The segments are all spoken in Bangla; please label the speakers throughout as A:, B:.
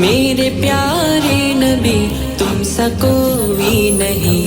A: मेरे प्यारे नबी तुम सा कोई नहीं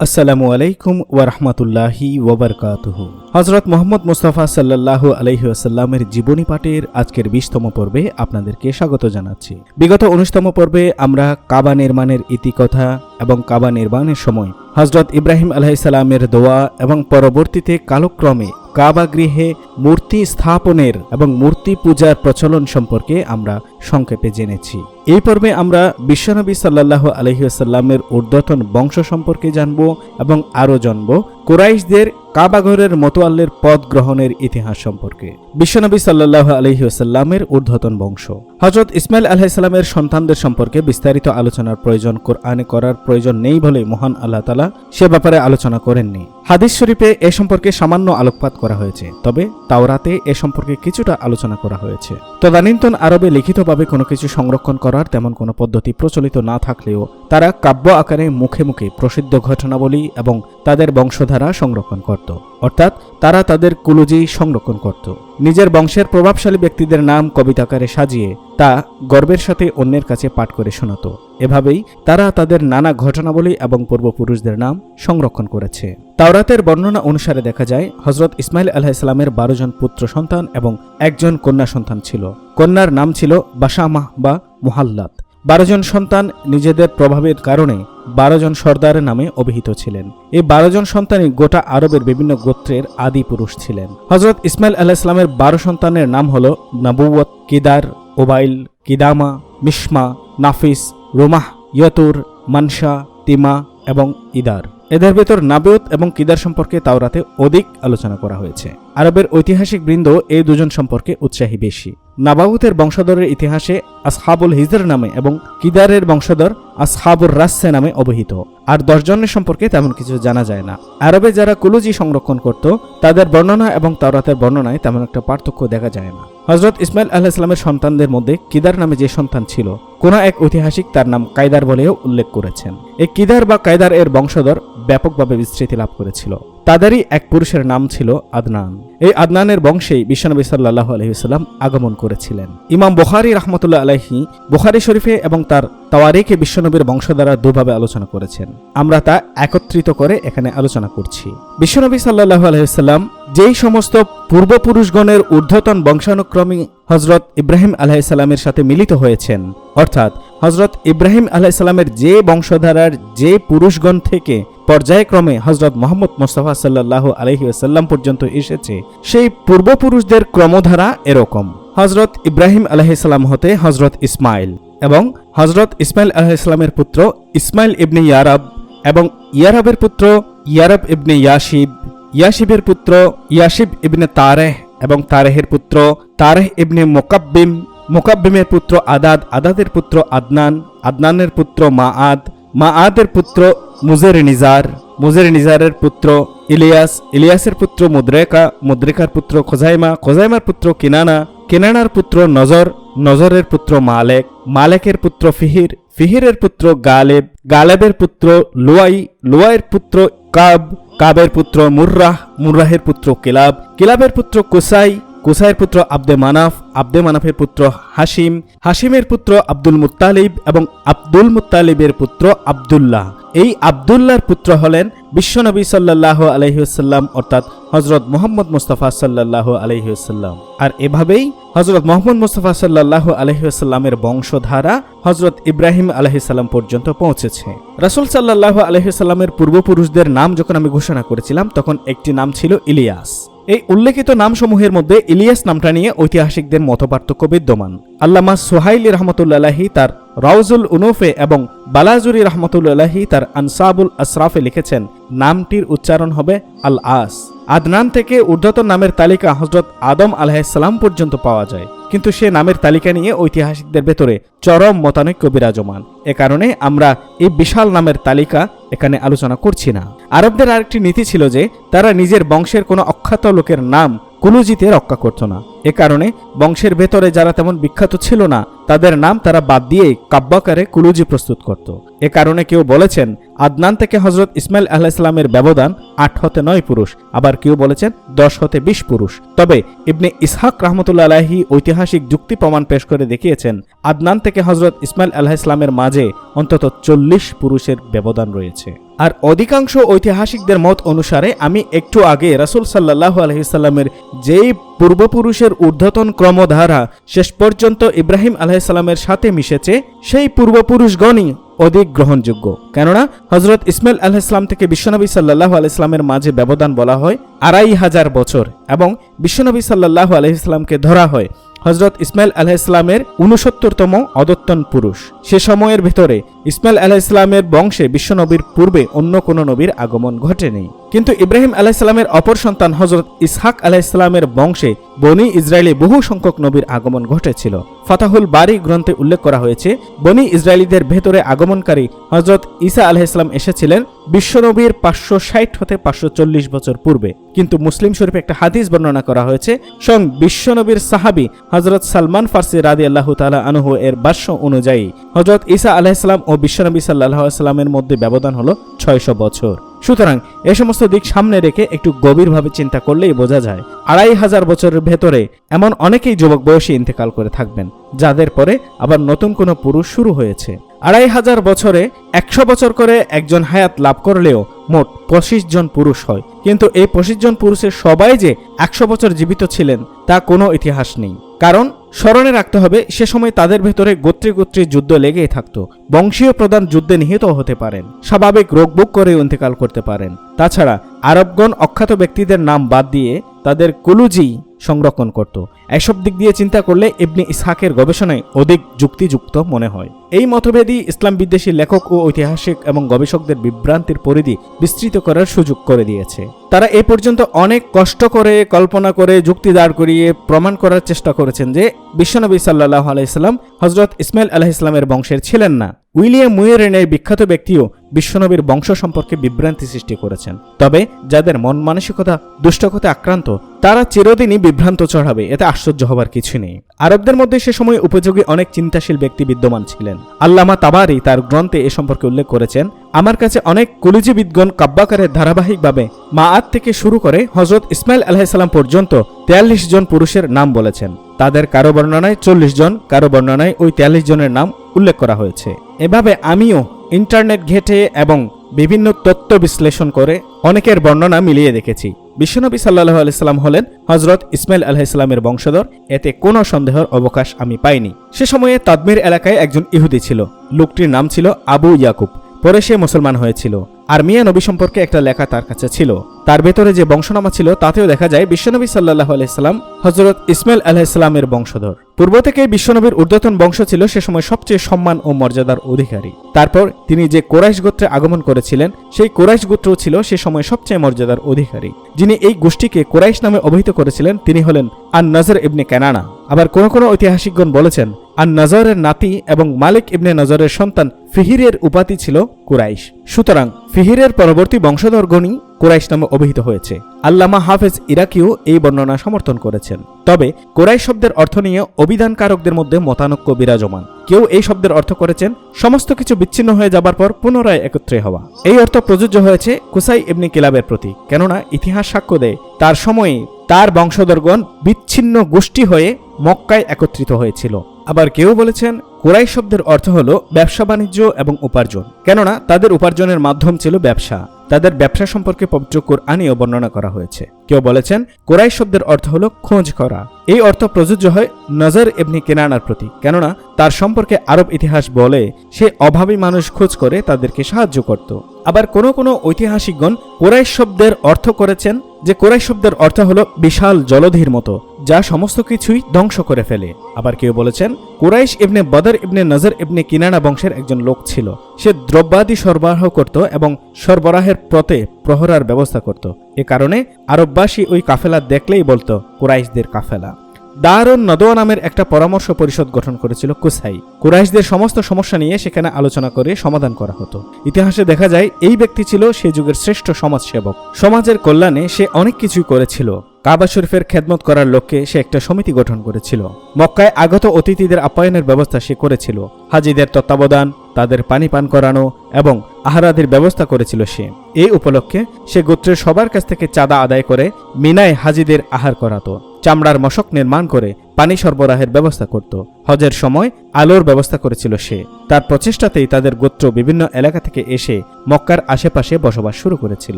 B: আসসালামু আলাইকুম ওয়ারহমতুল্লাহি ওবরকাতুহ হজরত মোহাম্মদ মুস্তাফা সাল্লাহ আলহি আসাল্লামের জীবনী পাঠের আজকের বিশতম পর্বে আপনাদেরকে স্বাগত জানাচ্ছি বিগত উনিশতম পর্বে আমরা কাবা নির্মাণের ইতিকথা এবং কাবা নির্মাণের সময় হজরত ইব্রাহিম আলাইসাল্লামের দোয়া এবং পরবর্তীতে কালক্রমে কাবা গৃহে মূর্তি স্থাপনের এবং মূর্তি পূজার প্রচলন সম্পর্কে আমরা সংক্ষেপে জেনেছি। এই পর্বে আমরা বিশ্বনবী সাল্লাহ আলহিউসাল্লামের ঊর্ধ্বতন বংশ সম্পর্কে জানব এবং আরও জানব কোরাইশদের কাবাঘরের মতোয়াল্লের পদ গ্রহণের ইতিহাস সম্পর্কে। বিশ্বনবী সাল্লাহ আলহিউসাল্লামের ঊর্ধ্বতন বংশ। হজরত ইসমাইল আলাহিসাল্লামের সন্তানদের সম্পর্কে বিস্তারিত আলোচনার প্রয়োজন কোরআনে করার প্রয়োজন নেই বলে মহান আল্লাহ তালা সে ব্যাপারে আলোচনা করেননি। হাদিস শরীফে এ সম্পর্কে সামান্য আলোকপাত করা হয়েছে, তবে তাওরাতে এ সম্পর্কে কিছুটা আলোচনা করা হয়েছে। তদানীন্তন আরবে লিখিতভাবে কোনো কিছু সংরক্ষণ করার তেমন কোনো পদ্ধতি প্রচলিত না থাকলেও তারা কাব্য আকারে মুখে মুখে প্রসিদ্ধ ঘটনাবলী এবং তাদের বংশধারা সংরক্ষণ করত। অর্থাৎ তারা তাদের কুলুজি সংরক্ষণ করত। নিজের বংশের প্রভাবশালী ব্যক্তিদের নাম কবিতাকারে সাজিয়ে তা গর্বের সাথে অন্যের কাছে পাঠ করে শোনাত। এভাবেই তারা তাদের নানা ঘটনাবলী এবং পূর্বপুরুষদের নাম সংরক্ষণ করেছে। তাওরাতের বর্ণনা অনুসারে দেখা যায় হজরত ইসমাইল আলাহ ইসলামের বারো জন পুত্র সন্তান এবং একজন কন্যা সন্তান ছিল। কন্যার নাম ছিল বাসামাহ বা মুহাল্লাত। বারো জন সন্তান নিজেদের প্রভাবের কারণে বারো জন সর্দারের নামে অভিহিত ছিলেন। এই বারো জন সন্তানই গোটা আরবের বিভিন্ন গোত্রের আদি পুরুষ ছিলেন। হজরত ইসমাইল আল্লাহ ইসলামের বারো সন্তানের নাম হল নাবুয়ত কিদার, ওবাইল, কিদামা, মিশমা, নাফিস, রোমাহ, ইয়তুর মানসা তিমা এবং ইদার। এদের ভেতর নাবেউত এবং কিদার সম্পর্কে তাওরাতে অধিক আলোচনা করা হয়েছে। আরবের ঐতিহাসিক বৃন্দ এই দুজন সম্পর্কে উৎসাহী বেশি। নাবাউতের বংশধরের ইতিহাসে আসহাবুল হিজর নামে এবং কিদারের বংশধর আসহাবুর রাসে নামে অবহিত। আর দশজনের সম্পর্কে তেমন কিছু জানা যায় না। আরবে যারা কুলুজি সংরক্ষণ করত, তাদের বর্ণনা এবং তাওরাতের বর্ণনায় তেমন একটা পার্থক্য দেখা যায় না। হজরত ইসমাইল আল্লাহ ইসলামের সন্তানদের মধ্যে কিদার নামে যে সন্তান ছিল, কোন এক ঐতিহাসিক তার নাম কায়দার বলেও উল্লেখ করেছেন। এই কিদার বা কায়দার এর বংশধর ব্যাপকভাবে বিস্তৃতি লাভ করেছিল। তাদেরই এক পুরুষের নাম ছিল আদনান। এই আদনানের বংশেই বিশ্বনবী সাল্লাহ আলহিসাল্লাম আগমন করেছিলেন। ইমাম বুখারি রহমতুল্লাহ আলহি বুখারি শরীফে এবং তার তাওয়ারিকে বিশ্বনবীর বংশ দ্বারা দুভাবে আলোচনা করেছেন। আমরা তা একত্রিত করে এখানে আলোচনা করছি। বিশ্বনবী সাল্লাহ আলহিসাল্লাম যেই সমস্ত পূর্বপুরুষগণের ঊর্ধ্বতন বংশানুক্রমী হজরত ইব্রাহিম আলাহিসাল্লামের সাথে মিলিত হয়েছেন, অর্থাৎ হজরত ইব্রাহিম আলাহিসাল্লামের যে বংশধারার যে পুরুষগণ থেকে পর্যায়ক্রমে হজরত মোহাম্মদ মোস্তফা সাল্লাহ আলহি পর্যন্ত এসেছে। সেই পূর্বপুরুষদের ক্রমধারা এরকম। হজরত ইব্রাহিম আলাহিসাল্লাম হতে হজরত ইসমাইল এবং হজরত ইসমাইল আলাহিসাল্লামের পুত্র ইসমাইল ইবনে ইয়ারাব এবং ইয়ারাবের পুত্র ইয়ারাব ইবনে ইয়াসিব ইয়াসিবের পুত্র ইয়াসিব ইবনে তারেহ এবং তারেহের পুত্র তারেহ ইবনে মোকাব্বিম, মোকাব্বিমের পুত্র আদাদ, আদাদের পুত্র আদনান, আদনানের পুত্র মাআদ মাআদের পুত্র মুজের নিজার মুজের নিজারের পুত্র ইলিয়াস, ইলিয়াসের পুত্র মুদ্রেকা, মুদ্রেকার পুত্র খোজাইমা, খোজাইমার পুত্র কিনানা, কিনানার পুত্র নজর, নজরের পুত্র মালেক, মালেকের পুত্র ফিহির, ফিহিরের পুত্র গালেব, গালেবের পুত্র লুয়াই, লুয়াইয়ের পুত্র কাব, কাবের পুত্র মুর্রাহ, মুর্রাহের পুত্র কিলাব, কিলাবের পুত্র কুসাই কুসাইয়ের পুত্র আব্দে মানাফ, আব্দে মানাফের পুত্র হাসিম হাসিমের পুত্র আব্দুল মুত্তালিব এবং আব্দুল মুত্তালিবের পুত্র আবদুল্লাহ। এই আবদুল্লাহর পুত্র হলেন বিশ্বনবী সাল্লাহ আলহিউসাল্লাম অর্থাৎ হজরত মোহাম্মদ মুস্তফা সাল্লাহ আলহিউসাল্লাম আর এভাবেই হজরত মোহাম্মদ মুস্তফা সাল্লাহ আলহিউসাল্লামের বংশধারা হজরত ইব্রাহিম আলহিসাল্লাম পর্যন্ত পৌঁছেছে। রাসুল সাল্লাহ আলহিসাল্লামের পূর্বপুরুষদের নাম যখন আমি ঘোষণা করেছিলাম, তখন একটি নাম ছিল ইলিয়াস। এই উল্লেখিত নামসমূহের মধ্যে ইলিয়াস নামটা নিয়ে ঐতিহাসিকদের মতপার্থক্য বিদ্যমান। আল্লামা সোহাইল রহমতুল্লাহি তার রাউজুল উনুফে এবং বালাজুরি রহমতুল্লাহি তার আনসাবুল আসরাফে লিখেছেন নামটির উচ্চারণ হবে আল আস আদনান থেকে ঊর্ধ্বতন নামের তালিকা হজরত আদম আলাহিসাল্লাম পর্যন্ত পাওয়া যায়। কিন্তু সে নামের তালিকা নিয়ে ঐতিহাসিকদের ভেতরে চরম মতানৈক্য বিরাজমান। এ কারণে আমরা এই বিশাল নামের তালিকা এখানে আলোচনা করছি না। আরবদের আরেকটি নীতি ছিল যে, তারা নিজের বংশের কোনো অখ্যাত লোকের নাম কুলুজিতে রক্ষা করত না। এ কারণে বংশের ভেতরে যারা তেমন বিখ্যাত ছিল না, তাদের নাম তারা বাদ দিয়ে কাব্যাকারে কুলুজি প্রস্তুত করত। এ কারণে কেউ বলেছেন, আদনান থেকে হজরত ইসমাইল আলাহিসাল্লামের ব্যবধান আট হতে নয় পুরুষ, আবার কেউ বলেছেন দশ হতে বিশ পুরুষ। তবে ইবনে ইসহাক রহমতুল্লা আলাহি ঐতিহাসিক যুক্তি প্রমাণ পেশ করে দেখিয়েছেন, আদনান থেকে হজরত ইসমাইল আলাহিসাল্লামের মাঝে অন্তত চল্লিশ পুরুষের ব্যবধান রয়েছে। আর অধিকাংশ ঐতিহাসিকদের মত অনুসারে আমি একটু আগে রাসুল সাল্লাহ আলহিসাল্লামের যেই পূর্বপুরুষের ঊর্ধ্বতন ক্রমধারা শেষ পর্যন্ত ইব্রাহিম আলাহিসাল্লামের সাথে মিশেছে, সেই পূর্বপুরুষগণই অধিক গ্রহণযোগ্য। কেননা হজরত ইসমাইল আলাহিসাম থেকে বিশ্বনবী সাল্লাহ আলাইসলামের মাঝে ব্যবধান বলা হয় আড়াই হাজার বছর এবং বিশ্বনবী সাল্লাহ আলহিসামকে ধরা হয় হজরত ইসমাইল আলাহিসামের উনসত্তরতম অদত্তন পুরুষ। সে সময়ের ভিতরে ইসমাইল আলাহিসামের বংশে বিশ্বনবীর পূর্বে অন্য কোনো নবীর আগমন ঘটেনি। কিন্তু ইব্রাহিম আলাহিসামের অপর সন্তান হজরত ইসহাক আলাহিসামের বংশে বনি ইসরায়েলি বহু সংখ্যক নবীর আগমন ঘটেছিল। ফাতাহুল বারি গ্রন্থে উল্লেখ করা হয়েছে, বনি ইসরায়েলিদের ভেতরে আগমনকারী হজরত ঈসা আলাহিসাম এসেছিলেন বিশ্বনবীর পাঁচশো ষাট হতে পাঁচশো চল্লিশ বছর পূর্বে। কিন্তু মুসলিম শরীফে একটা হাদিস বর্ণনা করা হয়েছে স্বয়ং বিশ্বনবীর সাহাবি হজরত সালমান ফার্সি রাদি আল্লাহ তালা আনহু এর ভাষ্য অনুযায়ী হজরত ঈসা আলাহিসাম ও বিশ্বনবী সাল্লাহ সাল্লামের মধ্যে ব্যবধান হল ছয়শো বছর। সুতরাং এ সমস্ত দিক সামনে রেখে একটু গভীরভাবে চিন্তা করলেই বোঝা যায়, আড়াই হাজার বছরের ভেতরে এমন অনেকেই যুবক বয়সে ইন্তেকাল করে থাকবেন, যাদের পরে আবার নতুন কোনো পুরুষ শুরু হয়েছে। আড়াই হাজার বছরে একশো বছর করে একজন হায়াত লাভ করলেও মোট পঁচিশ জন পুরুষ হয়। কিন্তু এই পঁচিশ জন পুরুষের সবাই যে একশো বছর জীবিত ছিলেন, তা কোনো ইতিহাস নেই। কারণ স্মরণে রাখতে হবে, সে সময় তাদের ভেতরে গোত্রে গোত্রে যুদ্ধ লেগেই থাকতো। বংশীয় প্রধান যুদ্ধে নিহিত হতে পারেন, স্বাভাবিক রোগবুক করে ইন্তেকাল করতে পারেন। তাছাড়া আরবগণ অখ্যাত ব্যক্তিদের নাম বাদ দিয়ে তাদের কুলুজি সংরক্ষণ করত। এসব দিক দিয়ে চিন্তা করলে ইবনে ইসহাকের গবেষণায় অধিক যুক্তিযুক্ত মনে হয়। এই মতভেদই ইসলাম বিদ্বেষী লেখক ও ঐতিহাসিক এবং গবেষকদের বিভ্রান্তির পরিধি বিস্তৃত করার সুযোগ করে দিয়েছে। তারা এ পর্যন্ত অনেক কষ্ট করে, কল্পনা করে, যুক্তি দাঁড় করিয়ে প্রমাণ করার চেষ্টা করেছেন যে বিশ্বনবী সাল্লাহ আলাইসাল্লাম হজরত ইসমাইল আলাহ ইসলামের বংশের ছিলেন না। উইলিয়াম মুয়েরেনের বিখ্যাত ব্যক্তিও বিশ্বনবীর বংশ সম্পর্কে বিভ্রান্তি সৃষ্টি করেছেন। তবে যাদের মন মানসিকতা দুষ্টকতে আক্রান্ত, তারা চিরদিনই বিভ্রান্ত চড়াবে এতে আশ্চর্য হবার কিছু নেই। আরবদের মধ্যে সে সময় উপযোগী অনেক চিন্তাশীল ব্যক্তি বিদ্যমান ছিলেন। আল্লামা তাবারি তার গ্রন্থে এ সম্পর্কে উল্লেখ করেছেন, আমার কাছে অনেক কুলিজিবিদগণ কাব্যাকারের ধারাবাহিকভাবে মা আদ থেকে শুরু করে হজরত ইসমাইল আলাহিসাল্লাম পর্যন্ত তেয়াল্লিশ জন পুরুষের নাম বলেছেন। তাদের কারও বর্ণনায় চল্লিশ জন, কারও বর্ণনায় ওই তেয়াল্লিশ জনের নাম উল্লেখ করা হয়েছে। এভাবে আমিও ইন্টারনেট ঘেটে এবং বিভিন্ন তত্ত্ব বিশ্লেষণ করে অনেকের বর্ণনা মিলিয়ে দেখেছি। বিশ্বনবী সাল্লাহ আলাইসাল্লাম হলেন হজরত ইসমাইল আল্লাহ ইসলামের বংশধর। এতে কোনো সন্দেহের অবকাশ আমি পাইনি। সে সময়ে তাদমির এলাকায় একজন ইহুদি ছিল। লোকটির নাম ছিল আবু ইয়াকুব। পরে সে মুসলমান হয়েছিল। আর মিয়া নবী সম্পর্কে একটা লেখা তার কাছে ছিল। তার ভেতরে যে বংশনামা ছিল তাতেও দেখা যায় বিশ্বনবী সাল্লাহ আলাইসাল্লাম হজরত ইসমাইল আলাহিসাল্লামের বংশধর। পূর্ব থেকে বিশ্বনবীর ঊর্ধ্বতন বংশ ছিল সে সময় সবচেয়ে সম্মান ও মর্যাদার অধিকারী। তারপর তিনি যে কোরাইশ গোত্রে আগমন করেছিলেন, সেই কোরাইশ গোত্র ছিল সে সময় সবচেয়ে মর্যাদার অধিকারী। যিনি এই গোষ্ঠীকে কোরাইশ নামে অভিহিত করেছিলেন, তিনি হলেন আন নজর ইবনে ক্যানানা আবার কোন কোন ঐতিহাসিকগণ বলেছেন আর নজরের নাতি এবং মালিক ইবনে নজরের সন্তান ফিহিরের উপাধি ছিল কুরাইশ। সুতরাং ফিহিরের পরবর্তী বংশধরগণই কোরাইশ নামে অভিহিত হয়েছে। আল্লামা হাফেজ ইরাকিও এই বর্ণনা সমর্থন করেছেন। তবে কোরাইশ শব্দের অর্থ নিয়ে অভিধানকারকদের মধ্যে মতানক্য বিরাজমান। কেউ এই শব্দের অর্থ করেছেন, সমস্ত কিছু বিচ্ছিন্ন হয়ে যাবার পর পুনরায় একত্রে হওয়া। এই অর্থ প্রযোজ্য হয়েছে কুসাই ইবনি কিলাবের প্রতি, কেননা ইতিহাস সাক্ষ্য দেয়, তার সময়ে তার বংশধরগণ বিচ্ছিন্ন গোষ্ঠী হয়ে মক্কায় একত্রিত হয়েছিল। আবার কেউ বলেছেন কোরাই শব্দের অর্থ হল ব্যবসা বাণিজ্য এবং উপার্জন, কেননা তাদের উপার্জনের মাধ্যম ছিল ব্যবসা। তাদের ব্যবসা সম্পর্কে পবিত্র কোরআনেও বর্ণনা করা হয়েছে। কেউ বলেছেন কোরাই শব্দের অর্থ হলো খোঁজ করা। এই অর্থ প্রযোজ্য হয় নজর এমনি কেনানার প্রতি, কেননা তার সম্পর্কে আরব ইতিহাস বলে, সে অভাবী মানুষ খোঁজ করে তাদেরকে সাহায্য করত। আবার কোনো কোনো ঐতিহাসিকগণ কোরাই শব্দের অর্থ করেছেন যে কোরাই শব্দের অর্থ হলো বিশাল জলধির মতো, যা সমস্ত কিছুই ধ্বংস করে ফেলে। আবার কেউ বলেছেন, কুরাইশ ইবনে বদর ইবনে নজর ইবনে কিনানা বংশের একজন লোক ছিল। সে দ্রব্যাদি সরবরাহ করত এবং সরবরাহের পথে প্রহরার ব্যবস্থা করত। এ কারণে আরববাসী ওই কাফেলা দেখলেই বলতো, কুরাইশদের কাফেলা। দারুণ নদোয়া নামের একটা পরামর্শ পরিষদ গঠন করেছিল কুসাই কুরাইশদের সমস্ত সমস্যা নিয়ে সেখানে আলোচনা করে সমাধান করা হতো। ইতিহাসে দেখা যায়, এই ব্যক্তি ছিল সে যুগের শ্রেষ্ঠ সমাজসেবক। সমাজের কল্যাণে সে অনেক কিছুই করেছিল। কাবা শরীফের খেদমত করার লক্ষ্যে সে একটা সমিতি গঠন করেছিল। মক্কায় আগত অতিথিদের আপ্যায়নের ব্যবস্থা সে করেছিল। হাজিদের তত্ত্বাবধান, তাদের পানি পান করানো এবং আহারাদের ব্যবস্থা করেছিল সে। এই উপলক্ষে সে গোত্রের সবার কাছ থেকে চাঁদা আদায় করে মিনায় হাজিদের আহার করাতো। চামড়ার মশক নির্মাণ করে পানি সরবরাহের ব্যবস্থা করত। হজের সময় আলোর ব্যবস্থা করেছিল সে। তার প্রচেষ্টাতেই তাদের গোত্র বিভিন্ন এলাকা থেকে এসে মক্কার আশেপাশে বসবাস শুরু করেছিল।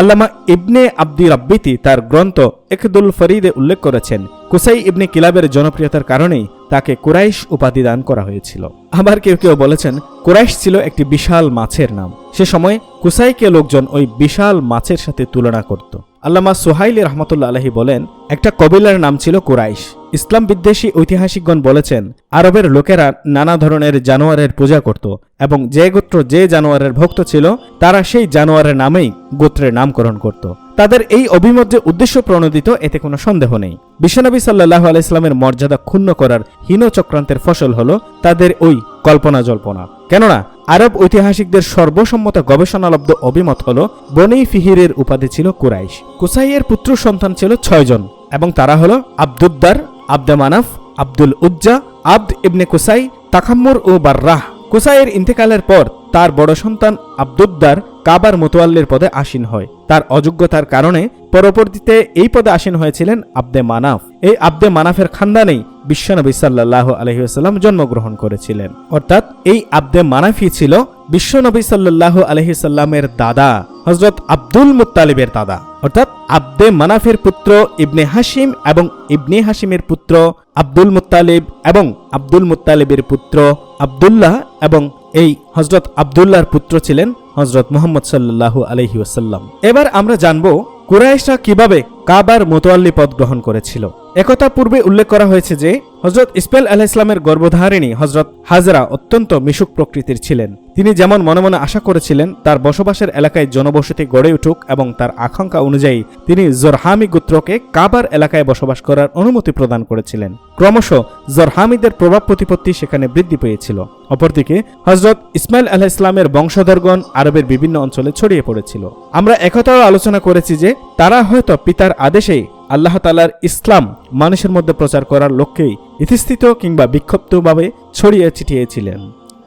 B: আল্লামা ইবনে আব্দি রাব্বিতি তার গ্রন্থ একদুল ফরিদে উল্লেখ করেছেন, কুসাই ইবনে কিলাবের জনপ্রিয়তার কারণেই তাকে কুরাইশ উপাধি দান করা হয়েছিল। আবার কেউ কেউ বলেছেন, কুরাইশ ছিল একটি বিশাল মাছের নাম। সে সময় কুসাইকে লোকজন ওই বিশাল মাছের সাথে তুলনা করত। আল্লামা সোহাইলি রহমতুল্লা আলহী বলেন, একটা কবিলার নাম ছিল কুরাইশ। ইসলাম বিদ্বেষী ঐতিহাসিকগণ বলেছেন, আরবের লোকেরা নানা ধরনের জানোয়ারের পূজা করত এবং যে গোত্র যে জানোয়ারের ভক্ত ছিল, তারা সেই জানোয়ারের নামেই গোত্রের নামকরণ করত। তাদের এই অভিমত যে উদ্দেশ্য প্রণোদিত, এতে কোনো সন্দেহ নেই। বিশ্বনবী সাল্লাহ আলাইস্লামের মর্যাদা ক্ষুণ্ণ করার হীন চক্রান্তের ফসল হল তাদের ওই কল্পনা জল্পনা। কেননা, আরব ঐতিহাসিকদের সর্বসম্মত গবেষণালব্ধ অভিমত হল, বনি ফিহিরের উপাধি ছিল কুরাইশ। কুসাইয়ের পুত্র সন্তান ছিল ছয়জন এবং তারা হল Abduddar, Abd Manaf, Abdul Uzza, Abd ibn Qusai তাকাম্মুর ও বার্রাহ। কুসাইয়ের ইন্তেকালের পর তার বড় সন্তান আব্দুদ্দার কাবার মোতোয়াল্লির পদে আসীন হয়। তার অযোগ্যতার কারণে পরবর্তীতে এই পদে আসীন হয়েছিলেন আব্দে মানাফ। এই আব্দে মানাফের খানদানেই বিশ্বনবী সাল্লাহ আলহিহাস্লাম জন্মগ্রহণ করেছিলেন। অর্থাৎ এই আব্দে মানাফি ছিল বিশ্বনবী সাল্লাহ আলহিসাল্লামের দাদা হজরত আব্দুল মুত্তালিবের দাদা। অর্থাৎ আব্দে মানাফের পুত্র ইবনে হাসিম এবং ইবনে হাসিমের পুত্র আব্দুল মুতালেব এবং আব্দুল মুতালিবের পুত্র আবদুল্লাহ এবং এই হজরত আবদুল্লাহর পুত্র ছিলেন হজরত মোহাম্মদ সাল্লাহ আলহি ওসাল্লাম এবার আমরা জানব কুরাইশরা কীভাবে কাবার মোতোয়াল্লি পদ গ্রহণ করেছিল। একথা পূর্বে উল্লেখ করা হয়েছে যে হজরত ইসমাইল আলাহ ইসলামের গর্ভধারিণী হজরত হাজরা অত্যন্ত মিশুক প্রকৃতির ছিলেন। তিনি যেমন মনে মনে আশা করেছিলেন, তার বসবাসের এলাকায় জনবসতি গড়ে উঠুক এবং তার আকাঙ্ক্ষা অনুযায়ী তিনি জরহামি গোত্রকে কাবার এলাকায় বসবাস করার অনুমতি প্রদান করেছিলেন। ক্রমশ জরহামিদের প্রভাব প্রতিপত্তি সেখানে বৃদ্ধি পেয়েছিল। অপরদিকে হজরত ইসমাইল আলাহ ইসলামের বংশধরগণ আরবের বিভিন্ন অঞ্চলে ছড়িয়ে পড়েছিল। আমরা একথাও আলোচনা করেছি যে তারা হয়তো পিতার আদেশেই আল্লাহ তালার ইসলাম মানুষের মধ্যে প্রচার করার লক্ষ্যেই ইতিস্থিত কিংবা বিক্ষিপ্তভাবে ছড়িয়ে ছিটিয়েছিলেন।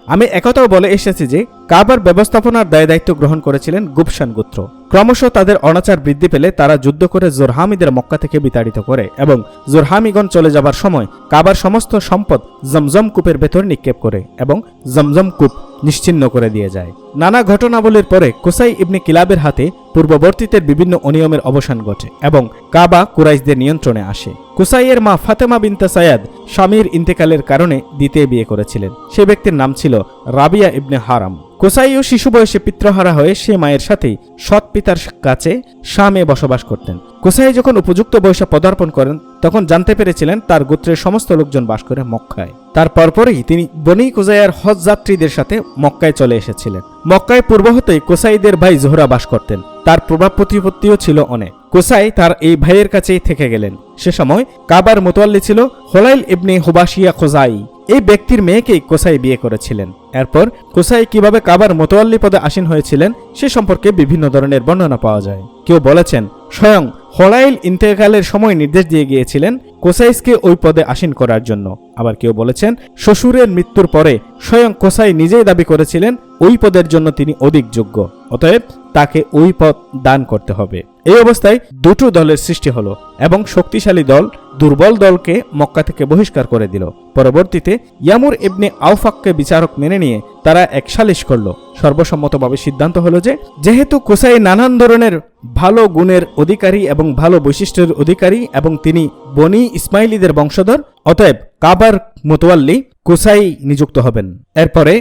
B: আমি একথাও বলে এসেছি যে কাবার ব্যবস্থাপনার দায় দায়িত্ব গ্রহণ করেছিলেন গুপসান গোত্র। ক্রমশ তাদের অনাচার বৃদ্ধি পেলে তারা যুদ্ধ করে জোরহামিদের মক্কা থেকে বিতাড়িত করে এবং জোরহামিগণ চলে যাবার সময় কাবার সমস্ত সম্পদ জমজম কূপের ভেতর নিক্ষেপ করে এবং জমজম কূপ নিশ্চিন্ন করে দিয়ে যায়। নানা ঘটনাবলীর পরে কোসাই ইবনে কিলাবের হাতে পূর্ববর্তীতের বিভিন্ন অনিয়মের অবসান ঘটে এবং কাবা কুরাইশদের নিয়ন্ত্রণে আসে। কুসাইয়ের মা ফাতেমা বিনতা সায়াদ স্বামীর ইন্তেকালের কারণে দ্বিতীয় বিয়ে করেছিলেন। সে ব্যক্তির নাম ছিল রাবিয়া ইবনে হারাম। কোসাইও শিশু বয়সে পিত্রহারা হয়ে সে মায়ের সাথেই সৎ পিতার কাছে শামে বসবাস করতেন। কোসাই যখন উপযুক্ত বয়সে পদার্পণ করেন, তখন জানতে পেরেছিলেন তার গোত্রের সমস্ত লোকজন বাস করে মক্কায়। তার পরপরই তিনি বনি কোজাইয়ার হজ যাত্রীদের সাথে মক্কায় চলে এসেছিলেন। মক্কায় পূর্ব হতেই কোসাইদের ভাই জোহরা বাস করতেন। তার প্রভাব প্রতিপত্তিও ছিল অনেক। কোসাই তার এই ভাইয়ের কাছেই থেকে গেলেন। সে সময় কাবার মোতোয়াল্লি ছিল হোলাইল ইবনে হুবাসিয়া খোজাই। এই ব্যক্তির মেয়েকেই কোসাই বিয়ে করেছিলেন। এরপর কোসাই কীভাবে কাবার মোতোয়াল্লি পদে আসীন হয়েছিলেন সে সম্পর্কে বিভিন্ন ধরনের বর্ণনা পাওয়া যায়। কেউ বলেছেন, স্বয়ং হলাইল ইন্তেকালের সময় নির্দেশ দিয়ে গিয়েছিলেন কোসাইসকে ওই পদে আসীন করার জন্য। আবার কেউ বলেছেন, শ্বশুরের মৃত্যুর পরে স্বয়ং কোসাই নিজেই দাবি করেছিলেন, ওই পদের জন্য তিনি অধিক যোগ্য। অতএব তাকে ওই পদ দান করতে হবে। এই অবস্থায় দুটো দলের সৃষ্টি হলো এবং শক্তিশালী দল দুর্বল দলকে মক্কা থেকে বহিষ্কার করে দিল। পরবর্তীতে ইয়ামুর ইবনে আউফাককে বিচারক মেনে নিয়ে তারা এক সালিশ করল। সর্বসম্মতভাবে সিদ্ধান্ত হলো যে, যেহেতু কোসাই নানান ধরনের ভালো গুণের অধিকারী এবং ভালো বৈশিষ্ট্যের অধিকারী এবং তিনি বনি ইসমাইলিদের বংশধর, অতএব কাবার মোতোয়াল্লি কোসাই নিযুক্ত হবেন। এরপরে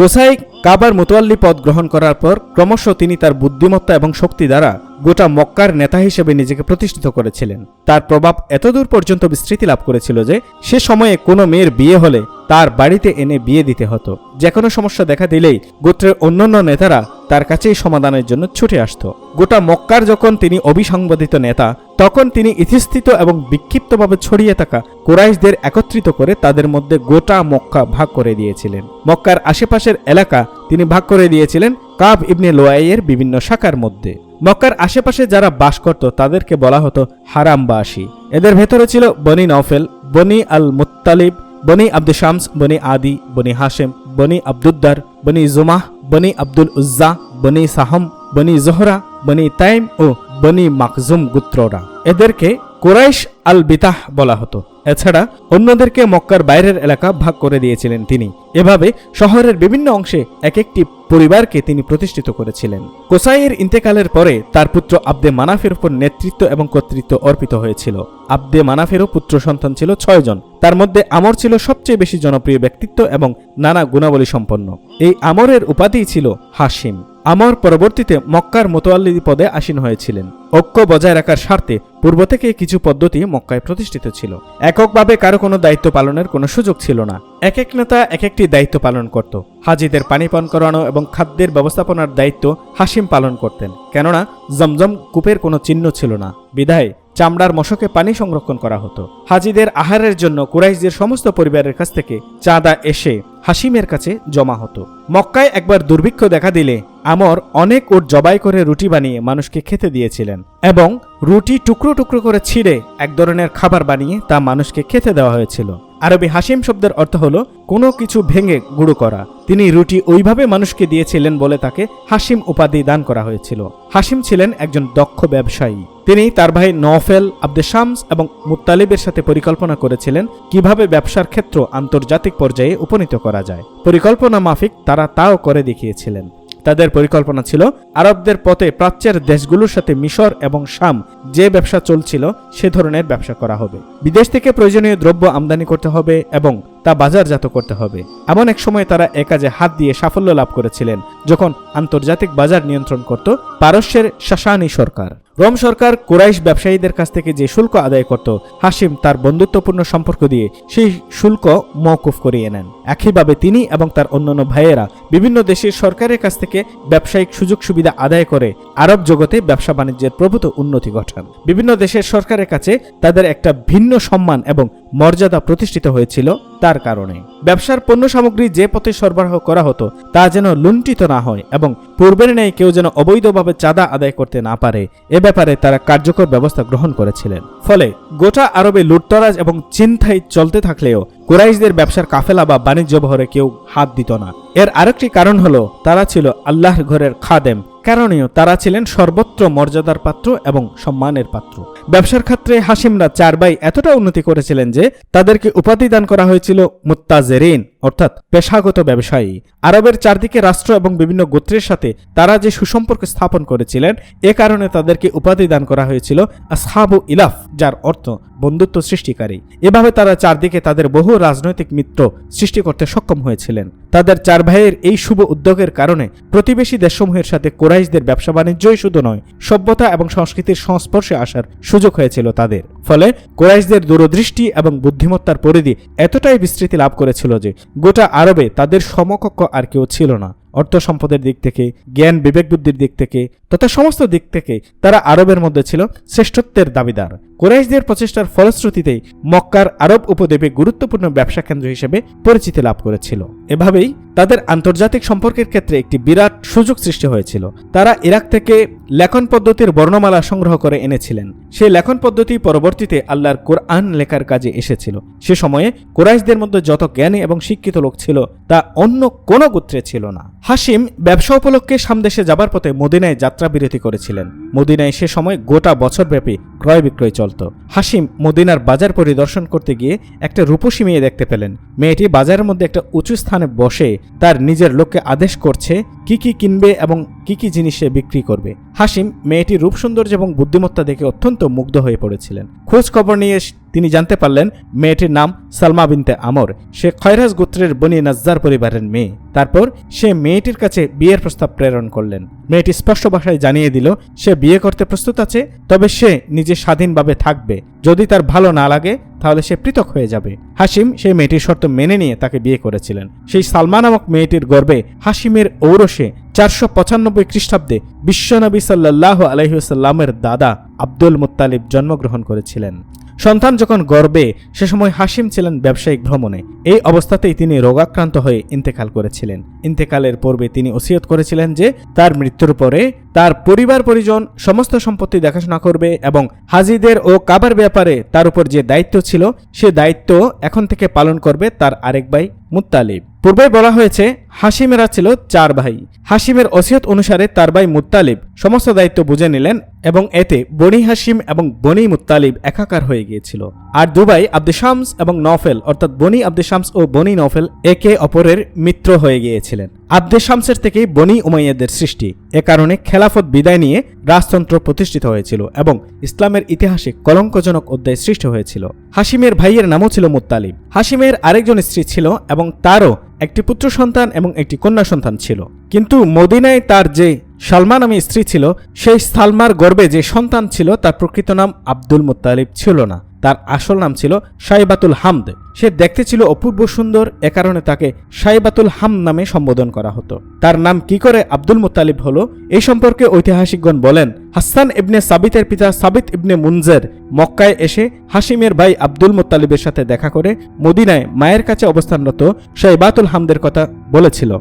B: কোসাই কাবার মোতোয়াল্লি পদ গ্রহণ করার পর ক্রমশ তিনি তার বুদ্ধিমত্তা এবং শক্তি দ্বারা গোটা মক্কার নেতা হিসেবে নিজেকে প্রতিষ্ঠিত করেছিলেন। তার প্রভাব এতদূর পর্যন্ত বিস্তৃতি লাভ করেছিল যে সে সময়ে কোনো মেয়ের বিয়ে হলে তার বাড়িতে এনে বিয়ে দিতে হতো। যে কোনো সমস্যা দেখা দিলেই গোত্রের অন্যান্য নেতারা তার কাছেই সমাধানের জন্য ছুটে আসত। গোটা মক্কার যখন তিনি অবিসংবাদিত নেতা, তখন তিনি ইতিস্থিত এবং বিক্ষিপ্তভাবে ছড়িয়ে থাকা কোরাইশদের একত্রিত করে তাদের মধ্যে গোটা মক্কা ভাগ করে দিয়েছিলেন। মক্কার আশেপাশের এলাকা তিনি ভাগ করে দিয়েছিলেন কাব ইবনে লোয়াইয়ের বিভিন্ন শাখার মধ্যে। মক্কার আশেপাশে যারা বাস করত, তাদেরকে বলা হতো হারামবাসী। এদের ভেতরে ছিল বনি নওফেল, বনি আল মুত্তালিব বনি আব্দুল শামস বনি আদি বনি হাশেম বনি আব্দুদ্দার বনি জুমাহ বনি আব্দুল উজ্জা বনি সাহম বনি জোহরা বনি তাইম ও বনি মাকজুম গুত্ররা। এদেরকে কুরাইশ আল বিতাহ বলা হতো। এছাড়া অন্যদেরকে মক্কার বাইরের এলাকা ভাগ করে দিয়েছিলেন তিনি। এভাবে শহরের বিভিন্ন অংশে এক একটি পরিবারকে তিনি প্রতিষ্ঠিত করেছিলেন। কোসাইয়ের ইন্তেকালের পরে তার পুত্র আব্দে মানাফের উপর নেতৃত্ব এবং কর্তৃত্ব অর্পিত হয়েছিল। আব্দে মানাফেরও পুত্র সন্তান ছিল ছয়জন তার মধ্যে আমর ছিল সবচেয়ে বেশি জনপ্রিয় ব্যক্তিত্ব এবং নানা গুণাবলী সম্পন্ন। এই আমরের উপাধি ছিল হাসিম আমর পরবর্তীতে মক্কার মোতোয়াল্লি পদে আসীন হয়েছিলেন। ঐক্য বজায় রাখার স্বার্থে পূর্ব থেকে কিছু পদ্ধতি মক্কায় প্রতিষ্ঠিত ছিল। এককভাবে কারও কোনো দায়িত্ব পালনের কোনো সুযোগ ছিল না। এক এক নেতা এক একটি দায়িত্ব পালন করত। হাজিদের পানি পান করানো এবং খাদ্যের ব্যবস্থাপনার দায়িত্ব হাসিম পালন করতেন। কেননা জমজম কূপের কোনো চিহ্ন ছিল না। বিধায় চামড়ার মশকে পানি সংরক্ষণ করা হতো। হাজিদের আহারের জন্য কুরাইশদের সমস্ত পরিবারের কাছ থেকে চাঁদা এসে হাসিমের কাছে জমা হতো। মক্কায় একবার দুর্ভিক্ষ দেখা দিলে আমর অনেক ওর জবাই করে রুটি বানিয়ে মানুষকে খেতে দিয়েছিলেন এবং রুটি টুকরো টুকরো করে ছিঁড়ে এক ধরনের খাবার বানিয়ে তা মানুষকে খেতে দেওয়া হয়েছিল। আরবি হাসিম শব্দের অর্থ হলো, কোনো কিছু ভেঙে গুঁড়ো করা। তিনি রুটি ওইভাবে মানুষকে দিয়েছিলেন বলে তাকে হাসিম উপাধি দান করা হয়েছিল। হাসিম ছিলেন একজন দক্ষ ব্যবসায়ী। তিনি তার ভাই নফেল আব্দে শামস এবং মুত্তালিবের সাথে পরিকল্পনা করেছিলেন কীভাবে ব্যবসার ক্ষেত্র আন্তর্জাতিক পর্যায়ে উপনীত করা যায়। পরিকল্পনা মাফিক তারা তাও করে দেখিয়েছিলেন। তাদের পরিকল্পনা ছিল, আরবদের পথে প্রাচ্যের দেশগুলোর সাথে মিশর এবং শাম যে ব্যবসা চলছিল সে ধরনের ব্যবসা করা হবে। বিদেশ থেকে প্রয়োজনীয় দ্রব্য আমদানি করতে হবে এবং তা বাজারজাত করতে হবে। এমন এক সময় তারা এ কাজে হাত দিয়ে সাফল্য লাভ করেছিলেন, যখন আন্তর্জাতিক বাজার নিয়ন্ত্রণ করত পারস্যের শাসানি সরকার। রোম সরকার কুরাইশ ব্যবসায়ীদের কাছ থেকে যে শুল্ক আদায় করত হাসিম তার বন্ধুত্বপূর্ণ সম্পর্ক দিয়ে সেই শুল্ক মওকুফ করিয়ে নেন। একইভাবে তিনি এবং তার অন্যান্য ভাইয়েরা বিভিন্ন দেশের সরকারের কাছ থেকে ব্যবসায়িক সুযোগ সুবিধা আদায় করে আরব জগতে ব্যবসা বাণিজ্যের প্রভূত উন্নতি ঘটান। বিভিন্ন দেশের সরকারের কাছে তাদের একটা ভিন্ন সম্মান এবং মর্যাদা প্রতিষ্ঠিত হয়েছিল তার কারণে। ব্যবসার পণ্য সামগ্রী যে পথে সরবরাহ করা হতো, তা যেন লুণ্ঠিত না হয় এবং পূর্বের ন্যায় কেউ যেন অবৈধভাবে চাঁদা আদায় করতে না পারে, এ ব্যাপারে তারা কার্যকর ব্যবস্থা গ্রহণ করেছিলেন। ফলে গোটা আরবে লুটতরাজ এবং চিন্তাই চলতে থাকলেও কুরাইশদের ব্যবসার কাফেলা বা বাণিজ্য বহরে কেউ হাত দিত না। এর আরেকটি কারণ হলো, তারা ছিল আল্লাহর ঘরের খাদেম। কারণেও তারা ছিলেন সর্বত্র মর্যাদার পাত্র এবং সম্মানের পাত্র। ব্যবসার ক্ষেত্রে হাসিমরা চার ভাই এতটা উন্নতি করেছিলেন যে তাদেরকে উপাধি দান করা হয়েছিল মুত্তাজেরিন, অর্থাৎ পেশাগত ব্যবসায়ী। আরবের চারদিকে রাষ্ট্র এবং বিভিন্ন গোত্রের সাথে তারা যে সুসম্পর্ক স্থাপন করেছিলেন, এ কারণে তাদেরকে উপাধি দান করা হয়েছিল আসহাবু ইলাফ, যার অর্থ বন্ধুত্ব সৃষ্টিকারী। এভাবে তারা চারদিকে তাদের বহু রাজনৈতিক মিত্র সৃষ্টি করতে সক্ষম হয়েছিলেন। তাদের চার ভাইয়ের এই শুভ উদ্যোগের কারণে প্রতিবেশী দেশসমূহের সাথে কোরাইশদের ব্যবসা বাণিজ্যই শুধু নয়, সভ্যতা এবং সংস্কৃতির সংস্পর্শে আসার সুযোগ হয়েছিল তাদের। ফলে কোরাইশদের দূরদৃষ্টি এবং বুদ্ধিমত্তার পরিধি এতটাই বিস্তৃতি লাভ করেছিল যে গোটা আরবে তাদের সমকক্ষ আর কেউ ছিল না। অর্থ সম্পদের দিক থেকে, জ্ঞান বিবেক বুদ্ধির দিক থেকে, তথা সমস্ত দিক থেকে তারা আরবের মধ্যে ছিল শ্রেষ্ঠত্বের দাবিদার। কোরাইশদের প্রচেষ্টার ফলশ্রুতিতে মক্কার আরব উপদ্বীপে গুরুত্বপূর্ণ ব্যবসা কেন্দ্র হিসেবে পরিচিতি লাভ করেছিল। এভাবেই তাদের আন্তর্জাতিক সম্পর্কের ক্ষেত্রে একটি বিরাট সুযোগ সৃষ্টি হয়েছিল। তারা ইরাক থেকে লেখন পদ্ধতির বর্ণমালা সংগ্রহ করে এনেছিলেন। সেই লেখন পদ্ধতি পরবর্তীতে আল্লাহর কোরআন লেখার কাজে এসেছিল। সে সময়ে কোরাইশদের মধ্যে যত জ্ঞানী এবং শিক্ষিত লোক ছিল, তা অন্য কোনো গোত্রে ছিল না। হাসিম ব্যবসা উপলক্ষে সামদেশে যাবার পথে মদিনায় যাত্রা বিরতি করেছিলেন। মদিনায় সে সময় গোটা বছরব্যাপী ক্রয় বিক্রয় চলত। হাসিম মদিনার বাজার পরিদর্শন করতে গিয়ে একটা রূপসী মেয়ে দেখতে পেলেন। মেয়েটি বাজারের মধ্যে একটা উঁচু স্থানে বসে তার নিজের লোককে আদেশ করছে, কি কি কিনবে এবং কি কি জিনিস সে বিক্রি করবে। হাসিম মেয়েটির রূপ সৌন্দর্য এবং বুদ্ধিমত্তা দেখে অত্যন্ত মুগ্ধ হয়ে পড়েছিলেন। খোঁজ খবর নিয়ে তিনি জানতে পারলেন, মেয়েটির নাম সালমা বিনতে আমর। সে খয়রাজ গোত্রের বনি নাজ্জার পরিবারের মেয়ে। তারপর সে মেয়েটির কাছে বিয়ের প্রস্তাব প্রেরণ করলেন। মেয়েটি স্পষ্ট ভাষায় জানিয়ে দিল, সে বিয়ে করতে প্রস্তুত আছে, তবে সে নিজে স্বাধীনভাবে থাকবে। যদি তার ভালো না লাগে, তাহলে সে পৃথক হয়ে যাবে। হাসিম সেই মেয়েটির শর্ত মেনে নিয়ে তাকে বিয়ে করেছিলেন। সেই সালমা নামক মেয়েটির গর্বে হাসিমের ঔরসে চারশো পঁচানব্বই খ্রিস্টাব্দে বিশ্বনবী সাল্লাহ আলহিউসাল্লামের দাদা আব্দুল মুত্তালিব জন্মগ্রহণ করেছিলেন। সন্তান যখন গর্বে, সে সময় হাসিম ছিলেন ব্যবসায়িক ভ্রমণে। এই অবস্থাতেই তিনি রোগাক্রান্ত হয়ে ইন্তেকাল করেছিলেন। ইন্তেকালের পূর্বে তিনি ওসিয়ত করেছিলেন যে, তার মৃত্যুর পরে তার পরিবার পরিজন সমস্ত সম্পত্তি দেখাশোনা করবে এবং হাজিদের ও কাবার ব্যাপারে তার উপর যে দায়িত্ব ছিল, সে দায়িত্ব এখন থেকে পালন করবে তার আরেক ভাই মুত্তালিব। পূর্বে বলা হয়েছে হাসিমেরা ছিল চার ভাই। হাসিমের অসিয়ত অনুসারে তার ভাই মুত্তালিব। সমস্ত দায়িত্ব বুঝে নিলেন এবং এতে বনি হাসিম এবং বনি মুত্তালিব একাকার হয়ে গিয়েছিল। আর দুবাই আব্দে শামস এবং নফেল অর্থাৎ বনি আব্দে শামস ও বনি নফেল একে অপরের মিত্র হয়ে গিয়েছিলেন। আব্দে শামসের থেকেই বনি উমাইয়াদের সৃষ্টি। এ কারণে খেলাফত বিদায় নিয়ে রাজতন্ত্র প্রতিষ্ঠিত হয়েছিল এবং ইসলামের ইতিহাসে কলঙ্কজনক অধ্যায় সৃষ্টি হয়েছিল। হাসিমের ভাইয়ের নামও ছিল মুত্তালিব। হাসিমের আরেকজন স্ত্রী ছিল এবং তারও একটি পুত্র সন্তান এবং একটি কন্যা সন্তান ছিল। কিন্তু মদিনায় তার যে সালমা নামে স্ত্রী ছিল, সেই সালমার গর্বে যে সন্তান ছিল, তার প্রকৃত নাম আব্দুল মুত্তালিব ছিল না। তার আসল নাম ছিল সাইবাতুল হামদ। সে দেখতে ছিল অপূর্ব সুন্দর, এ কারণে তাকে সাইবাতুল হাম নামে সম্বোধন করা হতো। তার নাম কি করে আব্দুল মুত্তালিব হলো এই সম্পর্কে ঐতিহাসিকগণ বলেন, হাসান ইবনে সাবিতের পিতা সাবিত ইবনে মুনজের মক্কায় এসে হাসিমের ভাই আব্দুল মুত্তালিবের সাথে দেখা করে মদিনায় মায়ের কাছে অবস্থানরত সাইবাতুল হামদের কথা বলেছিল।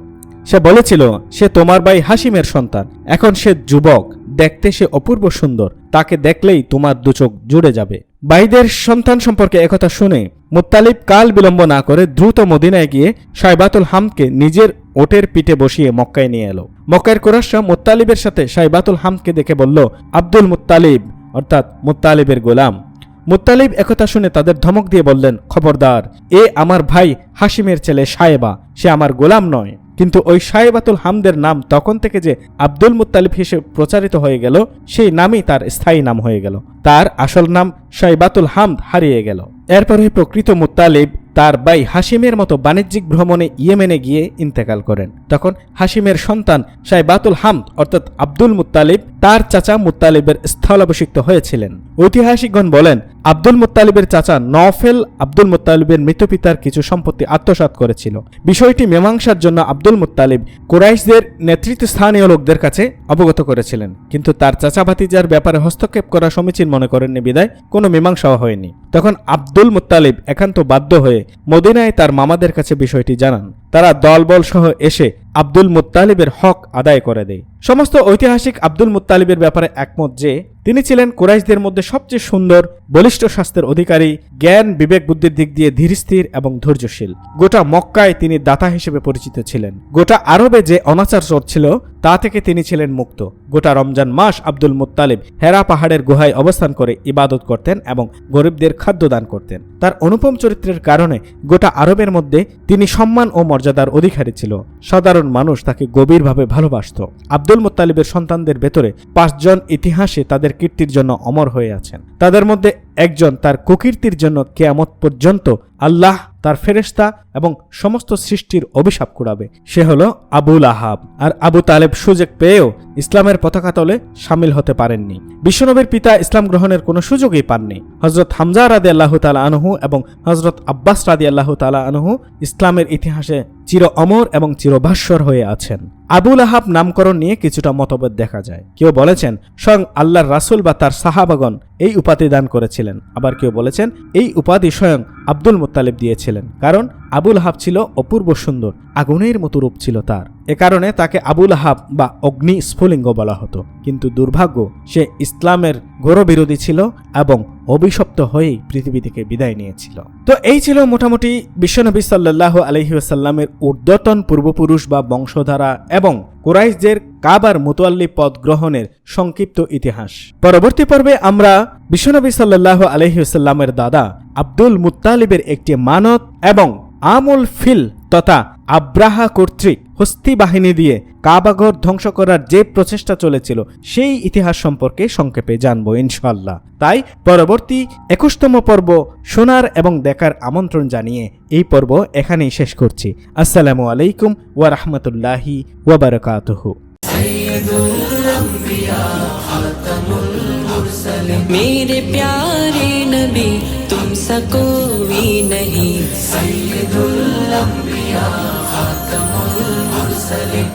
B: সে বলেছিল, সে তোমার ভাই হাসিমের সন্তান। এখন সে যুবক, দেখতে সে অপূর্ব সুন্দর। তাকে দেখলেই তোমার দুচোখ জুড়ে যাবে। ভাইদের সন্তান সম্পর্কে একথা শুনে মুত্তালিব কাল বিলম্ব না করে দ্রুত মদিনায় গিয়ে সাইবাতুল হামকে নিজের ওটের পিঠে বসিয়ে মক্কায় নিয়ে এলো। মক্কার কুরাশরা মুত্তালিবের সাথে সাইবাতুল হামকে দেখে বলল, আব্দুল মুত্তালিব অর্থাৎ মুত্তালিবের গোলাম। মুত্তালিব একথা শুনে তাদের ধমক দিয়ে বললেন, খবরদার, এ আমার ভাই হাসিমের ছেলে সায়েবা। সে আমার গোলাম নয়। কিন্তু ওই সাহেবাতুল হামদের নাম তখন থেকে যে আব্দুল মুতালিফ হিসেবে প্রচারিত হয়ে গেল, সেই নামই তার স্থায়ী নাম হয়ে গেল। তার আসল নাম সাইবাতুল হামদ হারিয়ে গেল। এরপরে প্রকৃত মুতালিব তার বাই হাসিমের মতো বাণিজ্যিক ভ্রমণে ইয়েমেনে গিয়ে ইন্তেকাল করেন। তখন হাসিমের সন্তান সাইবাতুল হামদ, অর্থাৎ আব্দুল মুত্তালিব তার চাচা মুত্তালিবের স্থলাভিষিক্ত হয়েছিলেন। ঐতিহাসিকগণ বলেন, আব্দুল মুত্তালিবের চাচা নফেল আব্দুল মুত্তালিবের মৃত পিতার কিছু সম্পত্তি আত্মসাৎ করেছিল। বিষয়টি মীমাংসার জন্য আব্দুল মুত্তালিব কুরাইশদের নেতৃত্বস্থানীয় লোকদের কাছে অবগত করেছিলেন। কিন্তু তার চাচা ভাতিজার ব্যাপারে হস্তক্ষেপ করা সমীচীন মনে করেননি বিদায়, কোনো মীমাংসাও হয়নি। তখন আব্দুল মুত্তালিব একান্ত বাধ্য হয়ে মদিনায় তার মামাদের কাছে বিষয়টি জানান। তারা দলবল সহ এসে আব্দুল মুত্তালিবের হক আদায় করে দেয়। সমস্ত ঐতিহাসিক আব্দুল মুত্তালিবের ব্যাপারে একমত যে তিনি ছিলেন কুরাইশদের মধ্যে সবচেয়ে সুন্দর, বলিষ্ঠ স্বাস্থ্যের অধিকারী, জ্ঞান, বিবেক, বুদ্ধির দিক দিয়ে ধীরস্থির এবং ধৈর্যশীল। গোটা মক্কায় তিনি দাতা হিসেবে পরিচিত ছিলেন। গোটা আরবে যে অনাচার চলছিল, তা থেকে তিনি ছিলেন মুক্ত। গোটা রমজান মাস আব্দুল মুত্তালিব হেরা পাহাড়ের গুহায় অবস্থান করে ইবাদত করতেন এবং গরিবদের খাদ্য দান করতেন। তার অনুপম চরিত্রের কারণে গোটা আরবের মধ্যে তিনি সম্মান ও মর্যাদার অধিকারী ছিল। সাধারণ মানুষ তাকে গভীরভাবে ভালোবাসত। আব্দুল মুত্তালিবের সন্তানদের ভেতরে পাঁচজন ইতিহাসে তাদের কীর্তির জন্য অমর হয়ে আছেন। তাদের মধ্যে একজন তার কুকীর্তির জন্য কেয়ামত পর্যন্ত আল্লাহ তার ফেরেশতা এবং সমস্ত সৃষ্টির অভিশাপ কুড়াবে। সে হলো আবুল আহাব আর আবু তালেব সুযোগ পেয়েও ইসলামের পতাকা তলে সামিল হতে পারেননি। বিশ্বনবীর পিতা ইসলাম গ্রহণের কোনো সুযোগই পাননি। হজরত হামজা রাদি আল্লাহ তালা আনহু এবং হজরত আব্বাস রাদি আল্লাহ তালা আনহু ইসলামের ইতিহাসে চির অমর এবং চিরভাস্বর হয়ে আছেন। আবুল আহাব নামকরণ নিয়ে কিছুটা মতভেদ দেখা যায়। কেউ বলেছেন, স্বয়ং আল্লাহর রাসুল বা তার সাহাবাগন এই উপাধি দান করেছিলেন। আবার কেউ বলেছেন, এই উপাধি স্বয়ং আব্দুল মুত্তালিব দিয়েছিলেন। কারণ আবুল হাব ছিল অপূর্ব সুন্দর, আগুনের মতো রূপ ছিল তার। এ কারণে তাকে আবুল হাব বা অগ্নি স্ফুলিঙ্গ বলা হতো। কিন্তু দুর্ভাগ্য, সে ইসলামের ঘোর বিরোধী ছিল এবং অভিশপ্ত হয়েই পৃথিবী থেকে বিদায় নিয়েছিল। তো এই ছিল মোটামুটি বিশ্বনবী সাল্লাহ আলহিউসাল্লামের ঊর্ধ্বতন পূর্বপুরুষ বা বংশধারা এবং কুরাইশদের কাবার মুতোয়াল্লি পদ গ্রহণের সংক্ষিপ্ত ইতিহাস। পরবর্তী পর্বে আমরা বিশ্বনবী সাল্লাহ আলহিউসাল্লামের দাদা আব্দুল মুত্তালিবের একটি মানত এবং আমুল ফিল তথা আব্রাহা কর্তৃক হস্তি বাহিনী দিয়ে কাবাঘর ধ্বংস করার যে প্রচেষ্টা চলেছিল সেই ইতিহাস সম্পর্কে সংক্ষেপে জানবো ইনশাল্লাহ তাই পরবর্তী একুশতম পর্ব শোনার এবং দেখার আমন্ত্রণ জানিয়ে এই পর্ব এখানেই শেষ করছি আসসালামু আলাইকুম ওয়া রাহমাতুল্লাহি ওয়া বারাকাতুহু
A: मेरे प्यारे नबी तुम सा कोई नहीं سيد الأنبياء خاتم المرسلين